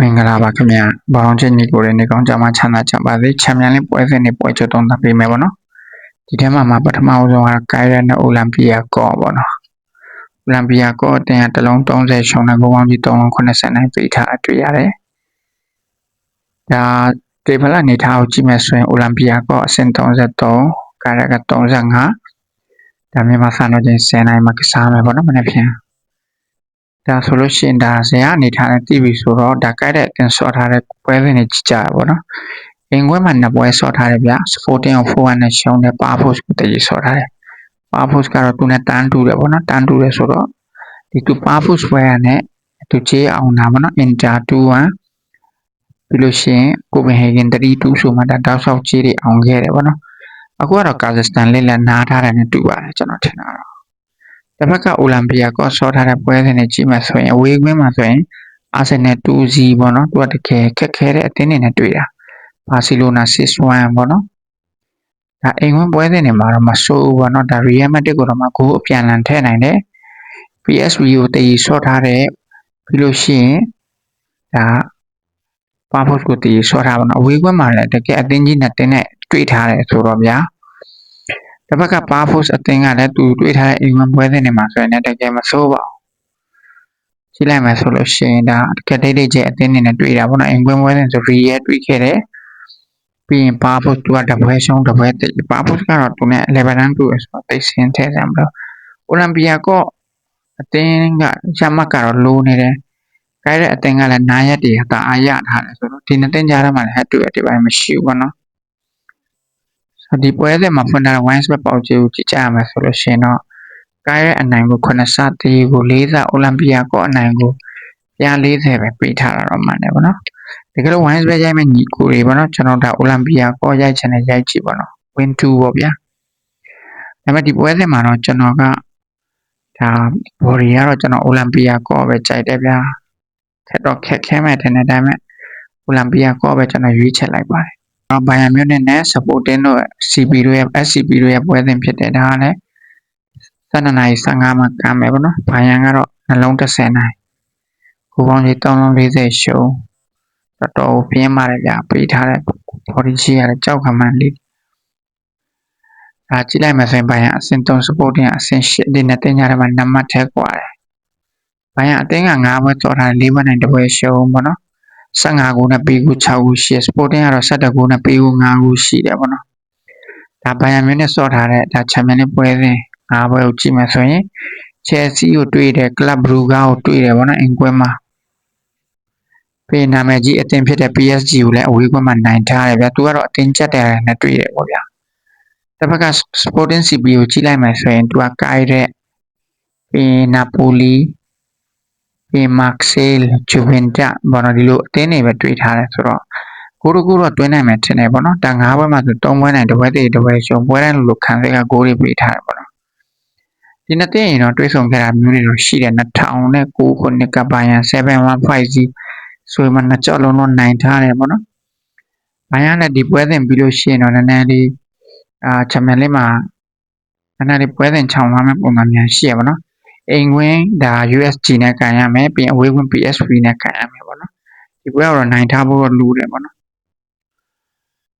မင်္ဂလာပါခင်ဗျာဘောင်ချင်းညီကိုတွေနေကောင်းကြမှာချမ်းသာကြပါစေချမ်းမြန်လေးပွဲစဉ်နေပွဲချုပ်တုံးသပ်ပေးမယ်ပေါ့နော်ဒီထဲမှာမှာပထမဆုံးကကိုင်ရနဲ့အိုလံပီယာကောပေါ့နော်အိုလံပီယာကောအတင်ကတလုံး30ရှုံးတဲ့ကိုပေါင်းကြီး380နိုင်ပေးထားအတွေ့ရတယ်ဒါတေဘလအနေထားကိုကြည့်မယ်ဆိုရင်အိုလံပီယာကောအဆင့်33ကိုင်ရက35ဒါမြန်မာစံတော်ချိန်10နိုင်မှာကစားမယ်ပေါ့နော်မနေ့ဖြန် ဒါဆိုလို့ရှိရင်ဒါဇင်အနေထားနဲ့တည်ပြီဆိုတော့ဒါကြိုက်တဲ့အတင်ဆော့ထားတဲ့ပွဲစဉ်တွေကြည့်ကြရပါတော့။အင်ကွဲမှာနှစ်ပွဲဆော့ထားတယ်ဗျ။ Sporting ကို4နဲ့ရှုံးတဲ့ Power Force ကိုတည်ဆော့ထားတယ်။ Power Force ကတော့သူနဲ့တန်းတူတယ်ပေါ့နော်။တန်းတူတယ်ဆိုတော့ဒီသူ Power Force ပွဲရနဲ့သူချေးအောင်တာပေါ့နော်။ Inter 2-1ပြီးလို့ရှိရင်ကိုပင်ဟေဂင်3-2ဆိုမှဒါတောက်ဆောက်ချေးတွေအောင်ခဲ့တယ်ပေါ့နော်။အခုကတော့ကာဇက်စတန်လေးလည်းနားထားတယ်နဲ့တူပါတယ်ကျွန်တော်ထင်တာတော့ တစ်ဖက်ကအိုလံပီယာကောဆောထားတဲ့ပွဲစဉ်တွေကြည့်မှဆိုရင်အဝေးကွင်းမှာဆိုရင်အာဆင်နယ်2-0ပေါ့နော်သူကတကယ်ခက်ခဲတဲ့အသင်းတွေနဲ့တွေ့တာဘာစီလိုနာ6-1ပေါ့နော်ဒါအိမ်ဝင်ပွဲစဉ်တွေမှာတော့မဆိုးဘူးပေါ့နော်ဒါ Real Madrid ကိုတော့မှဂိုးအပြန်လန်ထည့်နိုင်တယ် PSV ကိုတည်ဆော့ထားတဲ့ပြီးလို့ရှိရင်ဒါပါဖို့ကိုတည်ဆော့ထားပါတော့အဝေးကွင်းမှာလည်းတကယ်အသင်းကြီးနဲ့တင်းနဲ့တွေ့ထားတယ်ဆိုတော့ဗျာ တစ်ဖက်က Power Force အသင်းကလည်းသူတွေ့ထားတဲ့အိမ်ဝင်ပွဲစဉ်တွေမှာဆိုရင်လည်းတကယ်မဆိုးပါဘူးကြည့်လိုက်မယ်ဆိုလို့ရှိရင်ဒါတကယ်ဒိတ်ဒိတ်ကျအသင်းတွေနဲ့တွေ့တာပေါ့နော်အိမ်ဝင်ပွဲစဉ်ဆိုရီရဲတွေ့ခဲ့တယ်ပြီးရင် Power Force သူကတပွဲရှုံးတပွဲတိတ် Power Force ကတော့သူနဲ့ level တန်းတူဆိုတော့တိတ်ဆင်းထဲစမ်းမလို့ Olympia ကအသင်းကရမတ်ကတော့လိုးနေတယ်။ကြိုက်တဲ့အသင်းကလည်းနာရက်တွေဟာအားရထားတယ်ဆိုတော့ဒီနှစ်သင်းကြားထဲမှာလည်းဟက်တူအတိပိုင်းမရှိဘူးပေါ့နော် ဒီပွဲစဉ်မှာဖွင့်ထားတဲ့ wine spread ပေါက်ကြီးကိုကြည့်ကြရမယ်ဆိုလို့ရှိရင်တော့ကားရဲ့အနိုင်ကို9ဆတေးကို4ဆအိုလံပီယာကိုအနိုင်ကို140ပဲပေးထားတာတော့မှန်တယ်ဗောနော်တကယ်လို့ wine spread ရိုက်မဲ့ညီကိုတွေဗောနော်ကျွန်တော်ဒါအိုလံပီယာကိုရိုက်ချင်တဲ့ရိုက်ကြည့်ဗောနော် win 2ဗောဗျာဒါပေမဲ့ဒီပွဲစဉ်မှာတော့ကျွန်တော်ကဒါ body ကတော့ကျွန်တော်အိုလံပီယာကိုပဲကြိုက်တယ်ဗျာခက်တော့ခက်ခဲမဲ့တယ်ဒါပေမဲ့အိုလံပီယာကိုပဲကျွန်တော်ရွေးချယ်လိုက်ပါတယ် ဘိုင်ယန်မြူနစ်နဲ့ supporting တို့ CP တို့ရဲ့ SCP တို့ရဲ့ပွဲစဉ်ဖြစ်တယ်ဒါကလည်း12နာရီ15မှာကမ်းမယ်ပေါ့နော်ဘိုင်ယန်ကတော့နှလုံး30နိုင်ကိုပေါင်းကြီး340ရှုံးတော်တော်ပြင်းပါတယ်ဗျာပေးထားတဲ့ body ရှိရတဲ့ကြောက်ခမန်းလေးဒါကြည့်လိုက်မယ်ဆိုရင်ဘိုင်ယန်အဆင့်3 supporting အဆင့်8ဒီနဲ့တင်ကြတယ်မှာနံပါတ်ထက်กว่าတယ်ဘိုင်ယန်အသင်းက9ဘွဲကြော်ထားတယ်4ဘွဲနိုင်တပွဲရှုံးပေါ့နော် 15ခုနဲ့ပေးခု6ခုရှိ Sporting ကတော့17ခုနဲ့ပေးခု5ခုရှိတယ်ပေါ့နော်ဒါဘိုင်ယန်မြူနစ်စော့ထားတဲ့ဒါချန်ပီယံလိပွဲစဉ်5ပွဲကိုကြည့်မယ်ဆိုရင် Chelsea ကိုတွေ့တယ် Club Brugge ကိုတွေ့တယ်ပေါ့နော်အင်ကွဲမှာပေးနာမည်ကြီးအသင်းဖြစ်တဲ့ PSG ကိုလည်းအဝေးကွင်းမှာနိုင်ထားတယ်ဗျာသူကတော့အသင်းချက်တယ်နဲ့တွေ့တယ်ပေါ့ဗျာတစ်ဖက်က Sporting CP ကိုကြည့်လိုက်မယ်ဆိုရင်သူကကိုက်တဲ့ပြီးနာပိုလီ ပြီးမာကဆဲလ်ဂျူဗင်တာဘောနော်ဒီလိုအသင်းတွေပဲတွေ့ထားတယ်ဆိုတော့ကိုတို့ကိုတော့တွင်းနိုင်မယ်ထင်တယ်ပေါ့နော်ဒါ၅ဘွဲမှာဆို၃ဘွဲနိုင်တစ်ဘွဲတည်းတစ်ဘွဲရှုံးပွဲတိုင်းလိုလိုခံစိတ်ကဂိုးတွေပေးထားတယ်ပေါ့နော်ဒီနှစ်သင်းရင်တော့တွေးဆုံခဲ့တာမျိုးတွေတော့ရှိတယ်2009ခုနှစ်ကဘိုင်ယန်715စီဆိုမှနှစ်ကြော့လုံးလုံးနိုင်ထားတယ်ပေါ့နော်ဘိုင်ယန်လည်းဒီပွဲစဉ်ပြီးလို့ရှိရင်တော့နည်းနည်းလေးအာချမန်လေးမှာနည်းနည်းလေးပွဲစဉ်ခြောင်သွားမဲ့ပုံစံများရှိရပါတော့ အိမ်ဝင်ဒါ USG နဲ့ကန်ရမယ်ပြီးရင်အဝေးဝင် PSV နဲ့ကန်ရမယ်ပေါ့နော်ဒီပွဲကတော့နိုင်ထားဖို့တော့လိုတယ်ပေါ့နော်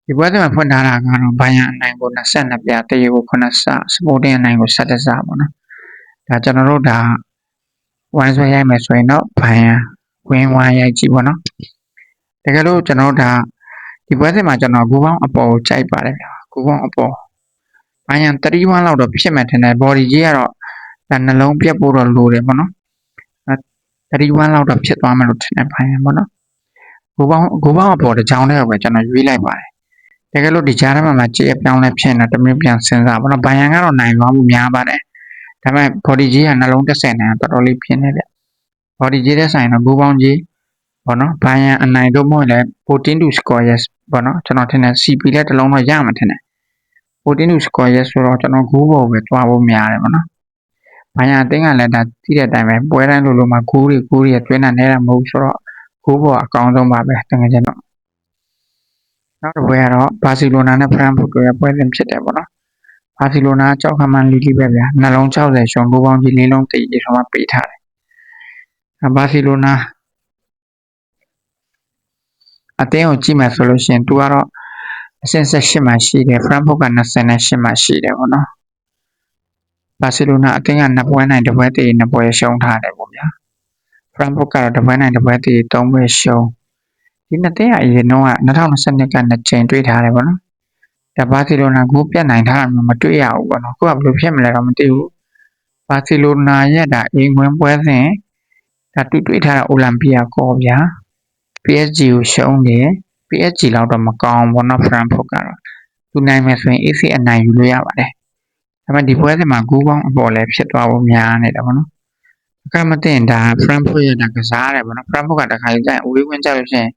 ဒီပွဲစဉ်မှာဖွင့်ထားတာကတော့ဘိုင်ယန်အနိုင်ကို22ပြတရေကို9ဆစပိုတင်အနိုင်ကို17ဆပေါ့နော်ဒါကျွန်တော်တို့ဒါဝိုင်းဆွဲရိုက်မယ်ဆိုရင်တော့ဘိုင်ယန်ဝင်းဝိုင်းရိုက်ကြည့်ပေါ့နော်တကယ်လို့ကျွန်တော်တို့ဒါဒီပွဲစဉ်မှာကျွန်တော်ဂူပေါင်းအပေါ်ကိုကြိုက်ပါတယ်ဗျာဂူပေါင်းအပေါ်ဘိုင်ယန်31လောက်တော့ဖြစ်မှထင်တယ် body ကြီးကတော့ ဒါနှလုံးပြတ်ဖို့တော့လိုတယ်ပေါ့နော်31လောက်တော့ဖြစ်သွားမယ်လို့ထင်တယ်ဘိုင်ယန်ပေါ့နော်ဂိုးပေါင်းဂိုးပေါင်းအပေါ်တစ်ချောင်းတည်းပဲကျွန်တော်ရွေးလိုက်ပါတယ်တကယ်လို့ဒီကြားထဲမှာမှကြည့်အပြောင်းလဲဖြစ်နေတော့တမျိုးပြန်စဉ်းစားပေါ့နော်ဘိုင်ယန်ကတော့နိုင်သွားမှုများပါတယ်ဒါပေမဲ့ body ကြီးကနှလုံး30နိုင်တော်တော်လေးပြင်းနေတယ် body ကြီးတဲ့ဆိုင်တော့ဂိုးပေါင်းကြီးပေါ့နော်ဘိုင်ယန်အနိုင်တော့မဟုတ်လဲ14 to score yes ပေါ့နော်ကျွန်တော်ထင်တယ် CP လည်းတစ်လုံးတော့ရမှာထင်တယ်14 to score yes ဆိုတော့ကျွန်တော်ဂိုးပေါ်ပဲတွားဖို့များတယ်ပေါ့နော်။ ဘာညာအသင်းကလည်းဒါသိတဲ့အတိုင်းပဲပွဲတိုင်းလိုလိုမှာဂိုးတွေဂိုးတွေတွင်းတာနေတာမဟုတ်ဆိုတော့ဂိုးပေါ်အကောင်းဆုံးပါပဲတကယ်ကျတော့နောက်တစ်ပွဲကတော့ဘာစီလိုနာနဲ့ဖရန့်ဖုတ်တို့ရဲ့ပွဲစဉ်ဖြစ်တယ်ပေါ့နော်။ဘာစီလိုနာကြောက်ခမန်လီလီပဲဗျာနှလုံး60ရှုံဂိုးပေါင်းကြီးလေးလုံးတည်ရဆုံးပေးထားတယ်။ဘာစီလိုနာအသင်းကိုကြည့်မယ်ဆိုလို့ရှိရင်သူကတော့အဆင့်18မှာရှိတယ် Frankfurt က28မှာရှိတယ်ပေါ့နော် ဘာစီလိုနာအသင်းကနှစ်ပွဲနိုင်တစ်ပွဲတည်နှစ်ပွဲရှုံးထားတယ်ပေါ့ဗျာ Frankfurt ကတော့တစ်ပွဲနိုင်တစ်ပွဲတည်သုံးပွဲရှုံးဒီနှစ်သင်းကအရင်တော့က2022ကနှစ်ကြိမ်တွေ့ထားတယ်ပေါ့နော်ဒါဘာစီလိုနာကိုပြတ်နိုင်ထားတာမျိုးမတွေ့ရဘူးပေါ့နော်ကိုကဘယ်လိုဖြစ်မလဲတော့မသိဘူးဘာစီလိုနာရဲ့ဒါအင်ဝင်ပွဲစဉ်ဒါတွေ့တွေ့ထားတာအိုလံပီယာကောဗျာ PSG ကိုရှုံးတယ် PSG လောက်တော့မကောင်းဘောနော် Frankfurt ကတော့သူနိုင်မယ်ဆိုရင် AC အနိုင်ယူလို့ရပါတယ် ဒါပေမဲ့ဒီပွဲစဉ်မှာဂူးကောင်းအပေါ်လည်းဖြစ်သွားဖို့များနေတာပေါ့နော်အခါမသိရင်ဒါ Frankfurt ရဲ့ဒါကစားရတယ်ပေါ့နော် Frankfurt ကတခါကြီးကျရင်အဝေးဝင်ကြလို့ရှိရင်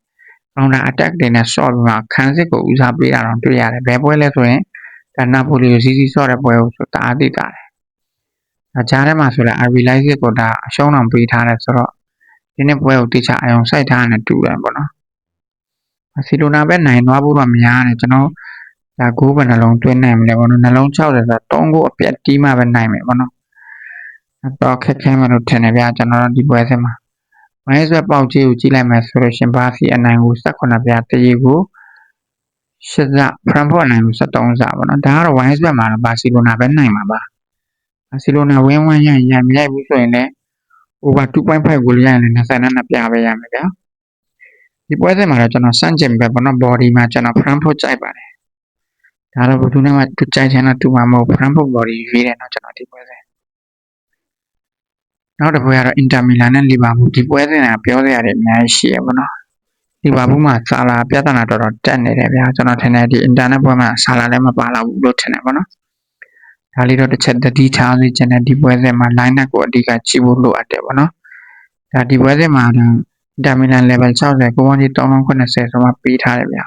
counter attack တွေနဲ့ short ပြီးမှခန်းစစ်ကိုဦးစားပေးတာတော့တွေ့ရတယ်ဘယ်ပွဲလဲဆိုရင်ဒါနာပိုလီကိုစီးစီးဆော့တဲ့ပွဲကိုဆိုတာအသိတာတယ်။ဒါကြားထဲမှာဆိုလဲ RB Leipzig ကိုဒါအရှုံးအောင်ပေးထားတယ်ဆိုတော့ဒီနေ့ပွဲကိုတိကျအယုံစိုက်ထားတယ်တူတယ်ပေါ့နော်။ဘာစီလိုနာပဲနိုင်သွားဖို့တော့များတယ်ကျွန်တော် ဒါဂိုးဘယ်နှလုံးသွင်းနိုင်မလဲပေါ့နော်နှလုံး60ဆိုတော့3ဂိုးအပြတ်တီးမှပဲနိုင်မယ်ပေါ့နော်။တော့ခက်ခဲမှလို့ထင်တယ်ဗျာကျွန်တော်တို့ဒီပွဲစဉ်မှာမိုင်းဆွဲပေါက်ကြီးကိုကြည့်လိုက်မယ်ဆိုလို့ရှင်ဘာစီအနိုင်ကို18ပြားတရေကိုရှစ်စဖရန်ဖို့အနိုင်ကို73စပေါ့နော်ဒါကတော့ဝိုင်းဆွဲမှာတော့ဘာစီလိုနာပဲနိုင်မှာပါဘာစီလိုနာဝင်းဝင်းရရမရိုက်ဘူးဆိုရင်လည်း over 2.5ကိုရရင်လည်း22ပြားပဲရမယ်ဗျာဒီပွဲစဉ်မှာတော့ကျွန်တော်စန့်ကျင်ပဲပေါ့နော် body မှာကျွန်တော် front foot ကြိုက်ပါတယ် ဒါတော့ဘယ်သူနဲ့မှသူကြိုက်ချင်တော့သူမှမဟုတ် front foot body ရွေးတယ်နော်ကျွန်တော်ဒီပွဲစဉ်နောက်တစ်ပွဲကတော့ Inter Milan နဲ့ Liverpool ဒီပွဲစဉ်ကပြောစရာတွေအများကြီးရှိရပါတော့လီဗာပူးမှာဆာလာပြဿနာတော်တော်တက်နေတယ်ဗျာကျွန်တော်ထင်တယ်ဒီ internet ဘွဲမှာဆာလာလည်းမပါလာဘူးလို့ထင်တယ်ပေါ့နော်ဒါလေးတော့တစ်ချက်တတိထားစေချင်တယ်ဒီပွဲစဉ်မှာ line up ကိုအဓိကကြည့်ဖို့လိုအပ်တယ်ပေါ့နော်ဒါဒီပွဲစဉ်မှာဒါဒါမီလန် level 60ကိုဝန်ကြီး380ဆိုမှပေးထားတယ်ဗျာ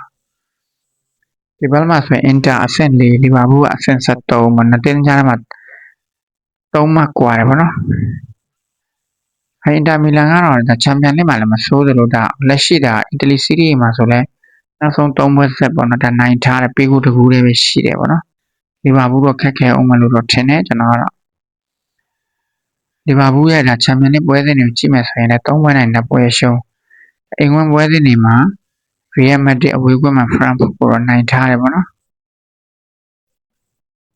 ဒီဘက်မှာဆိုရင် inter အဆင့်4လီဗာပူးကအဆင့်73မှာနှစ်တင်းကြားမှာ3မှကွာတယ်ပေါ့နော်အင်တာမီလန်ကတော့ဒါချန်ပီယံလိမှာလည်းမဆိုးသလိုဒါလက်ရှိဒါအီတလီစီးရီးမှာဆိုလဲနောက်ဆုံး၃ပွဲဆက်ပေါ့နော်ဒါနိုင်ထားတယ်ပေးကူတကူလေးပဲရှိတယ်ပေါ့နော်လီဗာပူးတော့ခက်ခဲအောင်မလို့တော့ထင်တယ်ကျွန်တော်ကတော့လီဗာပူးရဲ့ဒါချန်ပီယံလိပွဲစဉ်တွေကိုကြည့်မယ်ဆိုရင်လည်း၃ပွဲနိုင်တဲ့ပွဲရှုံးအင်္ဂလန်ပွဲစဉ်တွေမှာ ရီယယ်မက်ဒရစ်အဝေးကွင်းမှာဖရန့်ဖို့ကိုတော့နိုင်ထားတယ်ပေါ့နော်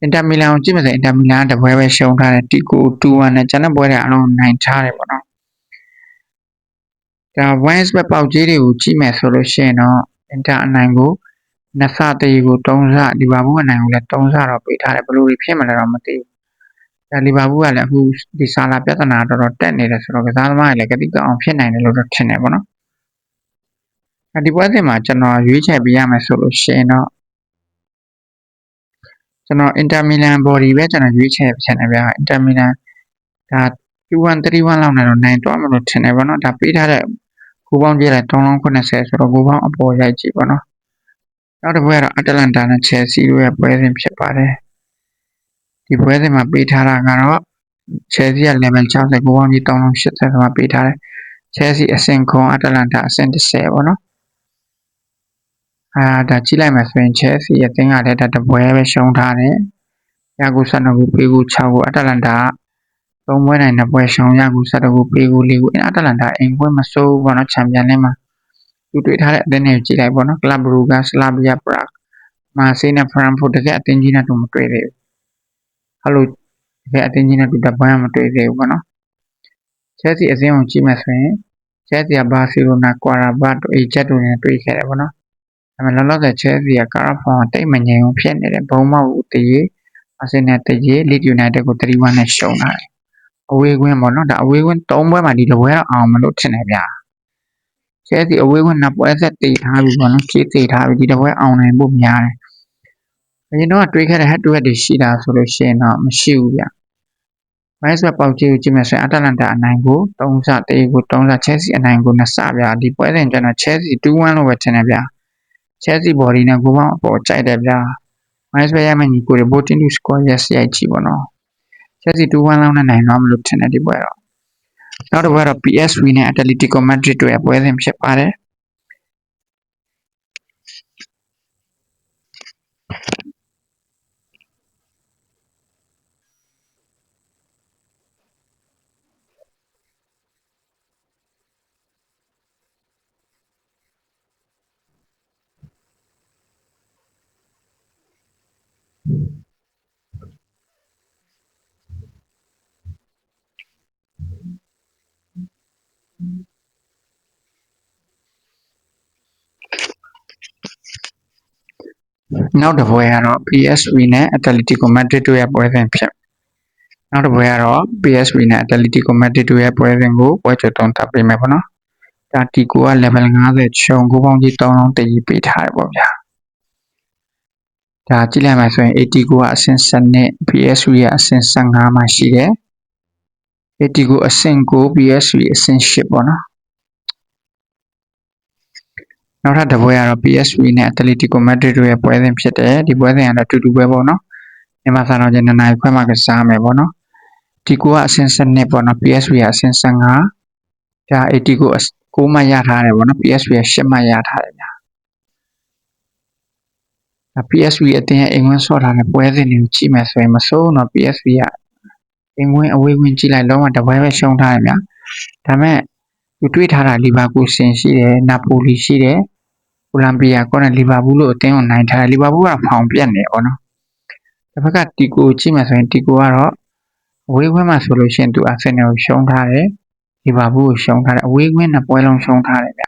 အင်တာမီလန်ကိုကြည့်မယ်ဆိုရင်အင်တာမီလန်ကတပွဲပဲရှုံးထားတယ်တီကို2-1နဲ့ကျန်တဲ့ပွဲတွေအလုံးနိုင်ထားတယ်ပေါ့နော်ဒါ wines ပဲပေါက်ကြီးတွေကိုကြည့်မယ်ဆိုလို့ရှိရင်တော့ inter အနိုင်ကိုနှစ်ဆတရီကို3ဆလီဗာပူးအနိုင်ကိုလည်း3ဆတော့ပေးထားတယ်ဘယ်လိုတွေဖြစ်မလဲတော့မသိဘူးဒါလီဗာပူးကလည်းအခုဒီဆာလာပြဿနာတော်တော်တက်နေတယ်ဆိုတော့ကစားသမားတွေလည်းကတိကအောင်ဖြစ်နိုင်တယ်လို့တော့ထင်တယ်ပေါ့နော်အဲ ဒီပွဲစဉ်မှာကျွန်တော်ရွေးချယ်ပေးရမယ်ဆိုလို့ရှိရင်တော့ကျွန်တော် Inter Milan body ပဲကျွန်တော်ရွေးချယ်ဖြစ်နေဗျာ Inter Milan ဒါ2-1 3-1လောက်နဲ့တော့နိုင်တော့မလို့ထင်တယ်ဗောနော်ဒါပေးထားတဲ့ကိုပေါင်းပြည့်လိုက်380ဆိုတော့ကိုပေါင်းအပေါ်ရိုက်ကြည့်ဗောနော်နောက်တစ်ပွဲကတော့အတလန်တာနဲ့ချယ်ဆီတို့ရဲ့ပွဲစဉ်ဖြစ်ပါတယ်ဒီပွဲစဉ်မှာပေးထားတာကတော့ချယ်ဆီက level 60ကိုပေါင်းကြီး380ဆိုမှပေးထားတယ်ချယ်ဆီအဆင့်ခွန်အတလန်တာအဆင့်30ဗောနော် အာဒါကြည့်လိုက်မယ်ဆိုရင်ချယ်ဆီရဲ့တင်းကလည်းဒါတပွဲပဲရှုံးထားတယ်ရာကူ12ခုပေးကူ6ခုအတလန်တာကသုံးပွဲနိုင်နှစ်ပွဲရှုံးရကူ၁၁ခုပေးကူ၄ခုအတလန်တာအိမ်ပွဲမစိုးဘူးပေါ့နော်ချန်ပီယံလိမှာသူတွေ့ထားတဲ့အသင်းတွေကြည့်လိုက်ပေါ့နော်ကလပ်ဘရူဂါစလာဗီယာပရာမာဆေးနဲ့ဖရန်ဖို့တကယ်အသင်းကြီးနဲ့တော့မတွေ့သေးဘူးအဲ့လိုတကယ်အသင်းကြီးနဲ့တူတပွဲမတွေ့သေးဘူးပေါ့နော်ချက်စီအစင်းကိုကြည့်မှဆိုရင်ချက်စီကဘာစီလိုနာကွာရာဘတ်တို့အေဂျက်တို့နဲ့တွေ့ခဲ့တယ်ပေါ့နော် ဒါပေမဲ့လောလောဆယ်ချက်စီကကာရာဖောင်တိတ်မငြိမ်ဘူးဖြစ်နေတယ်ဘုံမောက်ဦးတည်အာဆင်နယ်တည်လစ်ယူနိုက်တက်ကို3-1နဲ့ရှုံးလာတယ်အဝေးကွင်းပေါ့နော်ဒါအဝေးကွင်း၃ပွဲမှာဒီတစ်ပွဲတော့အောင်မလို့ထင်တယ်ဗျာချဲစီအဝေးကွင်းနှစ်ပွဲဆက်တည်ထားပြီပေါ့နော်ခြေတည်ထားပြီဒီတစ်ပွဲအောင်နိုင်ဖို့များတယ်အရင်တော့တွေးခဲ့တဲ့ head to head တွေရှိတာဆိုလို့ရှိရင်တော့မရှိဘူးဗျမိုင်းဆွဲပေါက်ကြီးကိုကြည့်မယ်ဆိုရင်အတလန်တာအနိုင်ကို3ဆတေးကို3ဆချဲစီအနိုင်ကို2ဆဗျာဒီပွဲစဉ်ကျတော့ချဲစီ2-1လို့ပဲထင်တယ်ဗျာ ချဲစီ body နဲ့ကိုပေါင်းအပေါ်ကြိုက်တယ်ဗျာမိုင်းဆွဲရမယ့်ညီကိုတွေ voting to score yes ရိုက်ကြည့်ပေါ့နော်ချက်စီ2-1လောက်နဲ့နိုင်တော့မလို့ထင်တယ်ဒီပွဲတော့နောက်တစ်ပွဲတော့ PSV နဲ့ Atletico Madrid တို့ရဲ့ပွဲစဉ်ဖြစ်ပါတယ် နောက်တစ်ပွဲကတော့ PSV နဲ့ Atletico Madrid တို့ရဲ့ပွဲစဉ်ဖြစ်နောက်တစ်ပွဲကတော့ PSV နဲ့ Atletico Madrid တို့ရဲ့ပွဲစဉ်ကိုပွဲချုပ်သုံးသပ်ပေးမယ်ပေါ့နော်ဒါတီကိုက level 50ချုံကိုပေါင်းကြီး3လုံးတည်ပေးထားတယ်ပေါ့ဗျာဒါကြည့်လိုက်မှဆိုရင် AT ကိုကအဆင့်7နဲ့ PSV ရဲ့အဆင့်15မှာရှိတယ် AT ကိုအဆင့်9 PSV အဆင့်10ပေါ့နော် နောက်ထပ်တစ်ပွဲကတော့ PSV နဲ့ Atletico Madrid တို့ရဲ့ပွဲစဉ်ဖြစ်တယ်ဒီပွဲစဉ်ကတော့တူတူပဲပေါ့နော်မြန်မာစံတော်ချိန်2နိုင်ခွဲမှာကစားမယ်ပေါ့နော်ဒီကိုကအဆင့်7ပေါ့နော် PSV ကအဆင့်15ဒါ AT ကို6မှတ်ရထားတယ်ပေါ့နော် PSV က8မှတ်ရထားတယ်ဗျာဒါ PSV အတင်းရဲ့အိမ်ဝင်ဆော့ထားတဲ့ပွဲစဉ်တွေကိုကြည့်မယ်ဆိုရင်မစိုးတော့ PSV ကအိမ်ဝင်အဝေးဝင်ကြည့်လိုက်လုံးဝတပွဲပဲရှုံးထားတယ်ဗျာဒါမဲ့ သူတွေးထားတာလီဗာပူးဆင်ရှိတယ်နာပိုလီရှိတယ်ကိုလံဘီယာကောနဲ့လီဗာပူးလို့အသင်းကိုနိုင်ထားတယ်လီဗာပူးကဖောင်ပြက်နေပေါ့နော်တစ်ဖက်ကတီကိုကြည့်မှဆိုရင်တီကိုကတော့အဝေးခွင့်မှာဆိုလို့ရှိရင်သူအာဆင်နယ်ကိုရှုံးထားတယ်လီဗာပူးကိုရှုံးထားတယ်အဝေးခွင့်နှစ်ပွဲလုံးရှုံးထားတယ်ဗျ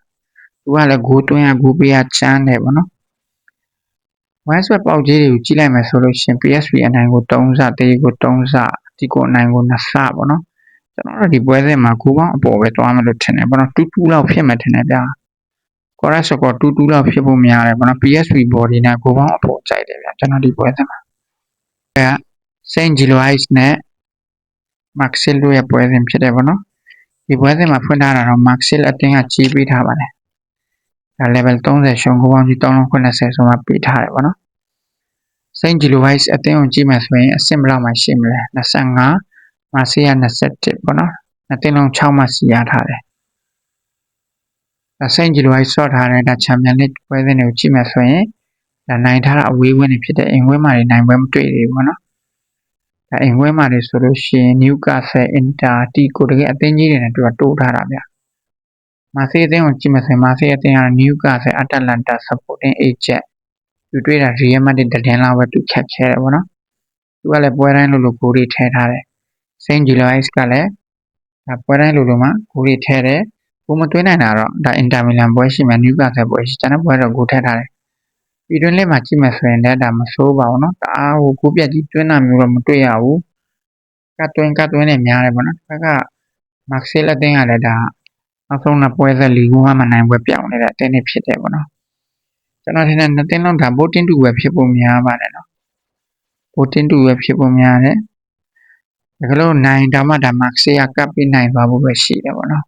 သူကလည်းဂိုးသွင်းရဂိုးပေးရချမ်းတယ်ပေါ့နော်ဝိုင်းဆွဲပေါက်ကြီးတွေကိုကြည့်လိုက်မယ်ဆိုလို့ရှိရင် PSV အနိုင်ကို3စတေးကို3စဒီကိုအနိုင်ကို2စပေါ့နော် ကျွန်တော်တို့ဒီပွဲစဉ်မှာဂိုးပေါင်းအပေါ်ပဲသွားမယ်လို့ထင်တယ်ပေါ့နော်တူတူလောက်ဖြစ်မယ်ထင်တယ်ဗျာကောရက်စကောတူတူလောက်ဖြစ်ဖို့များတယ်ပေါ့နော် PSV body နဲ့ဂိုးပေါင်းအပေါ်ကြိုက်တယ်ဗျာကျွန်တော်ဒီပွဲစဉ်မှာအဲ Saint Gilloise နဲ့ Maxil တို့ရဲ့ပွဲစဉ်ဖြစ်တယ်ပေါ့နော်ဒီပွဲစဉ်မှာဖွင့်ထားတာတော့ Maxil အတင်းကကြီးပေးထားပါတယ်ဒါ level 30ရှုံးဂိုးပေါင်းကြီး390ဆိုမှပေးထားတယ်ပေါ့နော် Saint Gilloise အတင်းကိုကြည့်မယ်ဆိုရင်အဆင့်ဘယ်လောက်မှရှိမလဲ25 မာဆီယာ21ပေါ့နော်အတင်းလုံး6မှစီရထားတယ်ဒါ Saint Gilloise ဆော့ထားတဲ့ဒါ Champions League ပွဲစဉ်တွေကိုကြည့်မယ်ဆိုရင်ဒါနိုင်ထားတာအဝေးဝင်းတွေဖြစ်တဲ့အိမ်ဝင်းမှာတွေနိုင်ပွဲမတွေ့သေးဘူးပေါ့နော်ဒါအိမ်ဝင်းမှာတွေဆိုလို့ရှိရင် Newcastle Inter တီကိုတကယ်အသင်းကြီးတွေနဲ့သူကတိုးထားတာဗျမာဆေးအသင်းကိုကြည့်မယ်ဆိုရင်မာဆေးအသင်းက Newcastle Atalanta Sporting Agent သူတွေ့တာ Real Madrid တည်င်းလာပဲသူခက်ခဲတယ်ပေါ့နော်သူကလည်းပွဲတိုင်းလိုလိုဂိုးတွေထည့်ထားတယ် Saint Gilloise ကလည်းဒါပွဲတိုင်းလိုလိုမှာဂိုးတွေထည့်တယ်ဂိုးမသွင်းနိုင်တာတော့ဒါ Inter Milan ပွဲရှိမှ Newcastle ပွဲရှိကျန်တဲ့ပွဲတော့ဂိုးထည့်ထားတယ်ပြည်တွင်းလက်မှာကြည့်မယ်ဆိုရင်လည်းဒါမဆိုးပါဘူးเนาะတအားဟိုကိုပြက်ကြီးတွင်းတာမျိုးတော့မတွေ့ရဘူးကတ်တွင်းကတ်တွင်းနဲ့များတယ်ပေါ့နော်တစ်ခါကမက်ဆီလက်တင်းကလည်းဒါနောက်ဆုံးနှစ်ပွဲဆက်လီဂူးမှနိုင်ပွဲပြောင်းနေတဲ့အတင်းတွေဖြစ်တယ်ပေါ့နော်ကျွန်တော်ထင်တယ်နှစ်တင်းလုံးဒါဘိုတင်းတူပဲဖြစ်ဖို့များပါတယ်နော်ဘိုတင်းတူပဲဖြစ်ဖို့များတယ် ဒါကလို့နိုင်ဒါမှဒါမက်ဆီကကပ်ပြီးနိုင်သွားဖို့ပဲရှိတယ်ပေါ့နော်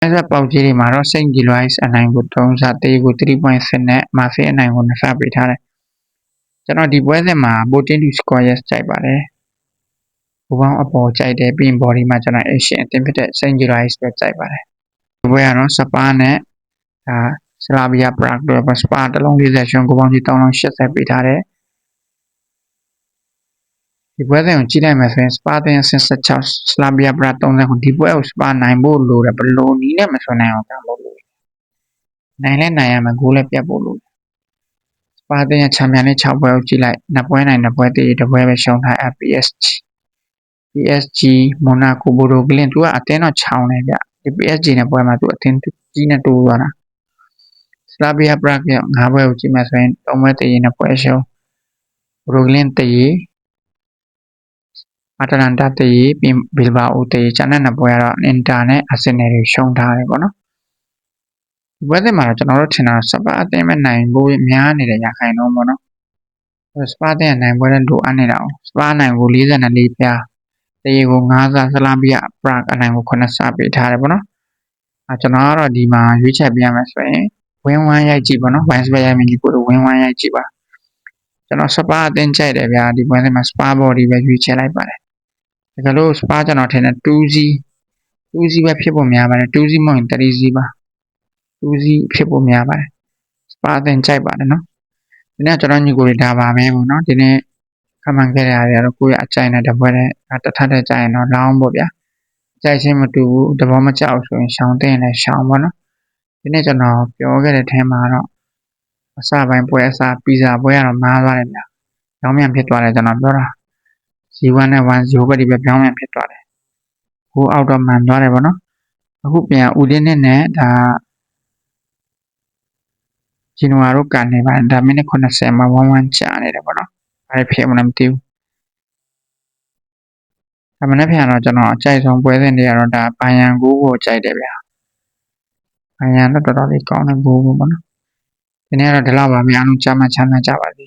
အဲ့ဒါပေါက်ကြီးတွေမှာတော့ Saint Gilloise အနိုင်ကို3စတေးကို3.7နဲ့မာဆေးအနိုင်ကို2စပေးထားတယ်ကျွန်တော်ဒီပွဲစဉ်မှာ Botin to score yes ကြိုက်ပါတယ်ဘူပေါင်းအပေါ်ကြိုက်တယ်ပြီးရင် body မှာကျွန်တော် action အသင်းဖြစ်တဲ့ Saint Gilloise ပဲကြိုက်ပါတယ်ဒီပွဲကတော့စပါနဲ့ဒါ Slavia Prague တို့ပဲစပါတစ်လုံး40ရှင်ကိုပေါင်းကြီး3လုံး80ပေးထားတယ် ဒီပွဲစဉ်ကိုကြည့်လိုက်မယ်ဆိုရင်စပါတင်ဆင်16စလာဗီယာပရာ30ခုဒီပွဲကိုစပါနိုင်ဖို့လိုတယ်ဘလို့နီးနဲ့မဆွနိုင်အောင်ကံဖို့လိုတယ်နိုင်လဲနိုင်ရမယ်ဂိုးလည်းပြတ်ဖို့လိုတယ်စပါတင်ရဲ့ချန်ပီယံလိ6ပွဲကိုကြည့်လိုက်နှစ်ပွဲနိုင်နှစ်ပွဲတည်တစ်ပွဲပဲရှုံးထား PSG PSG Monaco Bordeaux Glen သူကအတင်းတော့ခြောင်နေဗျဒီ PSG နဲ့ပွဲမှာသူအတင်းကြီးနဲ့တိုးသွားတာစလာဗီယာပရာကငါးပွဲကိုကြည့်မှဆိုရင်၃ပွဲတည်ရင်နှစ်ပွဲရှုံး Bordeaux Glen တည် အတလန်တာတည်ပြီးဘီလ်ဘာအိုတည်ကျန်တဲ့နှစ်ပွဲကတော့အင်တာနဲ့အာဆင်နယ်တွေရှုံးထားတယ်ပေါ့နော်ဒီပွဲစဉ်မှာတော့ကျွန်တော်တို့ထင်တာစပါအသင်းမဲ့နိုင်ဖို့များနေတဲ့ရခိုင်နှုန်းပေါ့နော်စပါအသင်းနိုင်ပွဲတဲ့လိုအပ်နေတာအောင်စပါနိုင်ကို44ပြားတရေကို9ဆဆလာဘီယာပရဂ်အနိုင်ကို9ဆပေးထားတယ်ပေါ့နော်အဲကျွန်တော်ကတော့ဒီမှာရွေးချက်ပြရမယ်ဆိုရင်ဝင်းဝမ်းရိုက်ကြည့်ပေါ့နော်ဝိုင်းစပယ်ရိုက်မင်းဒီကိုဝင်းဝမ်းရိုက်ကြည့်ပါကျွန်တော်စပါအသင်းကြိုက်တယ်ဗျာဒီပွဲစဉ်မှာစပါဘော်ဒီပဲရွေးချက်လိုက်ပါတယ် တကယ်လို့ spa ကျွန်တော်ထင်တယ် 2Z 2Z ပဲဖြစ်ဖို့များပါတယ် 2Z မဟုတ်ရင် 3Z ပါ 2Z ဖြစ်ဖို့များပါတယ် spa အတင်ကြိုက်ပါတယ်နော်ဒီနေ့ကျွန်တော်ညီကိုတွေဒါပါပဲပေါ့နော်ဒီနေ့ခမှန်ခဲ့ရတာတွေကတော့ကိုယ့်ရဲ့အကြိုက်နဲ့တပွဲနဲ့တထက်တဲ့ကြိုက်ရင်တော့လောင်းပေါ့ဗျာအကြိုက်ချင်းမတူဘူးတဘောမကြောက်ဆိုရင်ရှောင်းတဲ့ရင်လည်းရှောင်းပေါ့နော်ဒီနေ့ကျွန်တော်ပြောခဲ့တဲ့ထဲမှာတော့အစပိုင်းပွဲအစားပီဇာပွဲကတော့မားသွားတယ်ဗျာ။ရောင်းမြန်ဖြစ်သွားတယ်ကျွန်တော်ပြောတာ Z1 နဲ့ 1 0ဘက်ဒီပဲပြောင်းပြန်ဖြစ်သွားတယ်။ဟိုအောက်တော့မှန်သွားတယ်ပေါ့နော်။အခုပြန်ဦးလင်းနဲ့နဲ့ဒါဂျီနိုယာတို့ကန်နေပါတယ်ဒါမိနစ်80မှာ1 1ကြာနေတယ်ပေါ့နော်ဘာဖြစ်မလဲမသိဘူးဒါမနေ့ပြန်တော့ကျွန်တော်အကြိုက်ဆုံးပွဲစဉ်တွေကတော့ဒါဘိုင်ယန်ကိုကိုကြိုက်တယ်ဗျာဘိုင်ယန်တော့တော်တော်လေးကောင်းတဲ့ဘိုးဘပေါ့နော်ဒီနေ့ကတော့ဒီလောက်ပါဗျာအားလုံးကြားမှချမ်းသာကြပါစေ